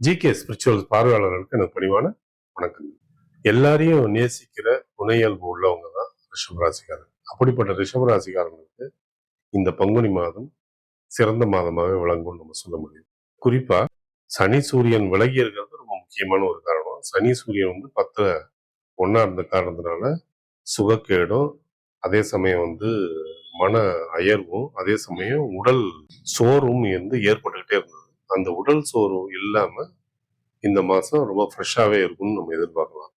GK spiritual பார்வையாளர்களுக்கு எனக்கு பணிவான வணக்கம். எல்லாரையும் நேசிக்கிற துணையல்பு உள்ளவங்க தான் ரிஷபராசிக்காரன் அப்படிப்பட்ட ரிஷபராசிக்காரங்களுக்கு இந்த பங்குனி மாதம் சிறந்த மாதமாகவே விளங்கும்னு நம்ம சொல்ல முடியும். குறிப்பா சனி சூரியன் விலகி இருக்கிறது ரொம்ப முக்கியமான ஒரு காரணம். சனி சூரியன் வந்து பத்துல ஒன்னா இருந்த காரணத்தினால சுகக்கேடும் அதே சமயம் வந்து மன அயர்வும் அதே சமயம் உடல் சோர்வும் வந்து ஏற்பட்டுக்கிட்டே இருந்தது. அந்த உடல் சோர்வு இல்லாம இந்த மாசம் ரொம்ப ஃப்ரெஷ்ஷாவே இருக்கும்னு நம்ம எதிர்பார்க்கலாம்.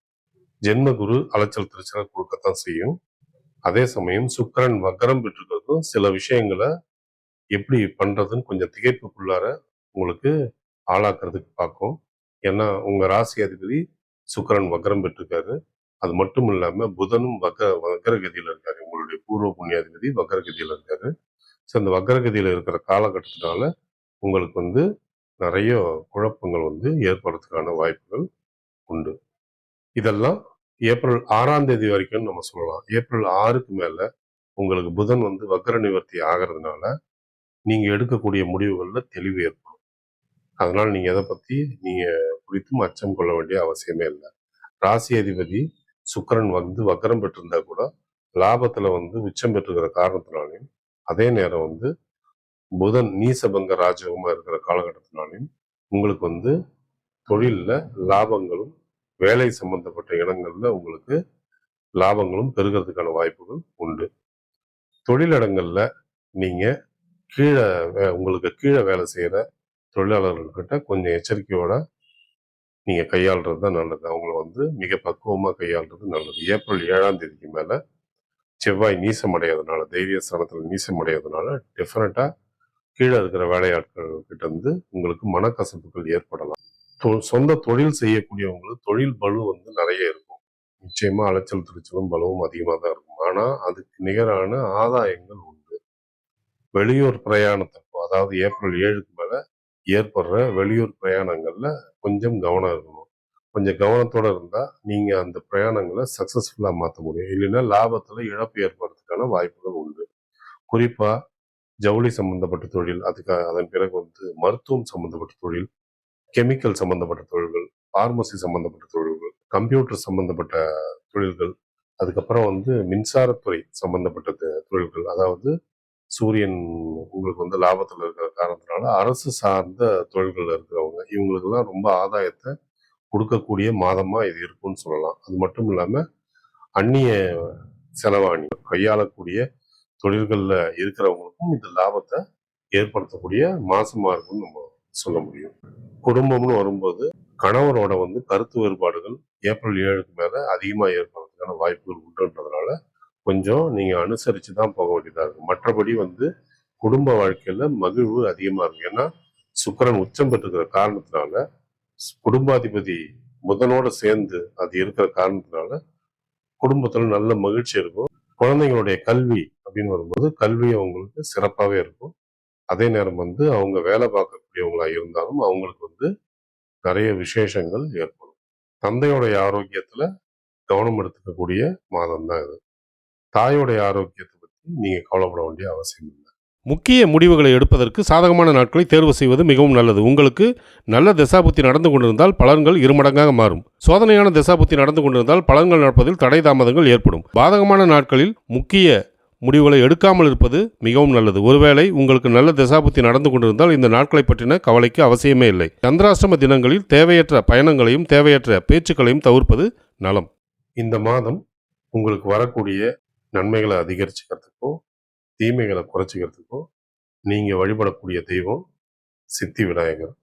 ஜென்ம குரு அலைச்சல் திருச்சலை கொடுக்கத்தான் செய்யும். அதே சமயம் சுக்கரன் வக்கரம் பெற்றிருக்கிறதும் சில விஷயங்களை எப்படி பண்றதுன்னு கொஞ்சம் திகைப்புக்குள்ளார உங்களுக்கு ஆளாக்குறதுக்கு பார்க்கும். ஏன்னா உங்க ராசி அதிபதி சுக்கரன் வக்கரம் பெற்றிருக்காரு. அது மட்டும் இல்லாம புதனும் வக்க வக்கரகதியில இருக்காரு. உங்களுடைய பூர்வ புண்ணியாதிபதி வக்கரகதியில இருக்காரு. ஸோ அந்த வக்கரகதியில இருக்கிற காலகட்டத்தினால உங்களுக்கு வந்து நிறைய குழப்பங்கள் வந்து ஏற்படுறதுக்கான வாய்ப்புகள் உண்டு. இதெல்லாம் ஏப்ரல் ஆறாம் தேதி வரைக்கும் நம்ம சொல்லலாம். ஏப்ரல் ஆறுக்கு மேலே உங்களுக்கு புதன் வந்து வக்கர நிவர்த்தி ஆகிறதுனால நீங்கள் எடுக்கக்கூடிய முடிவுகளில் தெளிவு ஏற்படும். அதனால் நீங்கள் எதை பற்றி நீங்கள் குறித்தும் அச்சம் கொள்ள வேண்டிய அவசியமே இல்லை. ராசி அதிபதி சுக்கிரன் வந்து வக்கரம் பெற்றிருந்தா கூட லாபத்தில் வந்து உச்சம் பெற்றுக்கிற காரணத்தினாலையும் அதே நேரம் வந்து புதன் நீசபங்க ராஜகமாக இருக்கிற காலகட்டத்தினாலையும் உங்களுக்கு வந்து தொழிலில் லாபங்களும் வேலை சம்பந்தப்பட்ட இடங்களில் உங்களுக்கு லாபங்களும் பெருகிறதுக்கான வாய்ப்புகள் உண்டு. தொழிலிடங்களில் நீங்கள் கீழே வே- உங்களுக்கு கீழே வேலை செய்கிற தொழிலாளர்கள்கிட்ட கொஞ்சம் எச்சரிக்கையோட நீங்கள் கையாளுறது தான் நல்லது. அவங்கள வந்து மிக பக்குவமாக கையாளுறது நல்லது. ஏப்ரல் ஏழாம் தேதிக்கு மேலே செவ்வாய் நீசம் அடையாதனால தைரிய ஸ்தானத்தில் நீசம் அடையாதனால டெஃபினட்டா கீழே இருக்கிற வேலையாட்கள் கிட்ட இருந்து உங்களுக்கு மனக்கசப்புகள் ஏற்படலாம். தொ- சொந்த தொழில் செய்யக்கூடியவங்களுக்கு தொழில் பலு வந்து நிறைய இருக்கும். நிச்சயமா அலைச்சல் திருச்சலும் பலவும் அதிகமாக தான் இருக்கும். ஆனால் அதுக்கு நிகரான ஆதாயங்கள் உண்டு. வெளியூர் பிரயாணத்தப்போ அதாவது ஏப்ரல் ஏழுக்கு மேலே ஏற்படுற வெளியூர் பிரயாணங்கள்ல கொஞ்சம் கவனம் இருக்கணும். கொஞ்சம் கவனத்தோட இருந்தால் நீங்கள் அந்த பிரயாணங்களை சக்ஸஸ்ஃபுல்லாக மாற்ற முடியும். இல்லைன்னா லாபத்தில் இழப்பு ஏற்படுறதுக்கான வாய்ப்புகள் உண்டு. குறிப்பாக ஜவுளி சம்பந்தப்பட்ட தொழில் அதுக்கு அதன் பிறகு வந்து மருத்துவம் சம்பந்தப்பட்ட தொழில் கெமிக்கல் சம்பந்தப்பட்ட தொழில்கள் ஃபார்மசி சம்பந்தப்பட்ட தொழில்கள் கம்ப்யூட்டர் சம்பந்தப்பட்ட தொழில்கள் அதுக்கப்புறம் வந்து மின்சாரத்துறை சம்பந்தப்பட்ட தொழில்கள். அதாவது சூரியன் உங்களுக்கு வந்து லாபத்தில் இருக்கிற காரணத்தினால அரசு சார்ந்த தொழில்கள் இருக்கிறவங்க இவங்களுக்கெல்லாம் ரொம்ப ஆதாயத்தை கொடுக்கக்கூடிய மாதமாக இது இருக்கும்னு சொல்லலாம். அது மட்டும் இல்லாமல் அந்நிய செலவாணி கையாளக்கூடிய தொழில்களில் இருக்கிறவங்களுக்கும் இந்த லாபத்தை ஏற்படுத்தக்கூடிய மாசமாக இருக்கும்னு நம்ம சொல்ல முடியும். குடும்பம்னு வரும்போது கணவரோட வந்து கருத்து வேறுபாடுகள் ஏப்ரல் ஏழுக்கு மேலே அதிகமாக ஏற்படுறதுக்கான வாய்ப்புகள் உண்டுன்றதுனால கொஞ்சம் நீங்கள் அனுசரித்து தான் போக வேண்டியதாக இருக்கும். மற்றபடி வந்து குடும்ப வாழ்க்கையில் மகிழ்வு அதிகமாக இருக்கும். ஏன்னா சுக்கரன் உச்சம் பெற்றுக்கிற காரணத்தினால குடும்பாதிபதி புதனோட சேர்ந்து அது இருக்கிற காரணத்தினால குடும்பத்தில் நல்ல மகிழ்ச்சி இருக்கும். குழந்தைங்களுடைய கல்வி அப்படின்னு வரும்போது கல்வி அவங்களுக்கு சிறப்பாகவே இருக்கும். அதே நேரம் வந்து அவங்க வேலை பார்க்கக்கூடியவங்களா இருந்தாலும் அவங்களுக்கு வந்து நிறைய விசேஷங்கள் ஏற்படும். தந்தையோடைய ஆரோக்கியத்துல கவனம் எடுத்துக்கக்கூடிய மாதம் தான் இது. தாயோடைய ஆரோக்கியத்தை பற்றி நீங்கள் கவலைப்பட வேண்டிய அவசியம் இல்லை. முக்கிய முடிவுகளை எடுப்பதற்கு சாதகமான நாட்களை தேர்வு செய்வது மிகவும் நல்லது. உங்களுக்கு நல்ல தசாபுத்தி நடந்து கொண்டிருந்தால் பலன்கள் இருமடங்காக மாறும். சோதனையான தசாபுத்தி நடந்து கொண்டிருந்தால் பலன்கள் நடப்பதில் தடை தாமதங்கள் ஏற்படும். பாதகமான நாட்களில் முக்கிய முடிவுகளை எடுக்காமல் இருப்பது மிகவும் நல்லது. ஒருவேளை உங்களுக்கு நல்ல தசாபுத்தி நடந்து கொண்டிருந்தால் இந்த நாட்களை பற்றின கவலைக்கு அவசியமே இல்லை. சந்திராஷ்டம தினங்களில் தேவையற்ற பயணங்களையும் தேவையற்ற பேச்சுக்களையும் தவிர்ப்பது நலம். இந்த மாதம் உங்களுக்கு வரக்கூடிய நன்மைகளை அதிகரிச்சுக்கிறதுக்கோ தீமைகளை குறைச்சிக்கிறதுக்கோ நீங்கள் வழிபடக்கூடிய தெய்வம் சித்தி விநாயகர்.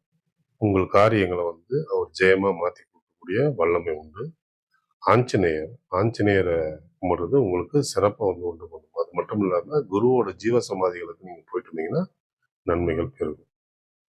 உங்கள் காரியங்களை வந்து அவர் ஜெயமாக மாற்றி கொடுக்கக்கூடிய வல்லமை உண்டு. ஆஞ்சநேயர் ஆஞ்சநேயரை கும்பிடுறது உங்களுக்கு சிறப்பை வந்து உண்டு பண்ணும் மட்டும் இல்லாமல் குருவோட ஜீவ சமாதிகளுக்கு நீங்கள் போயிட்டு இருந்தீங்கன்னா நன்மைகள் பெருகும்.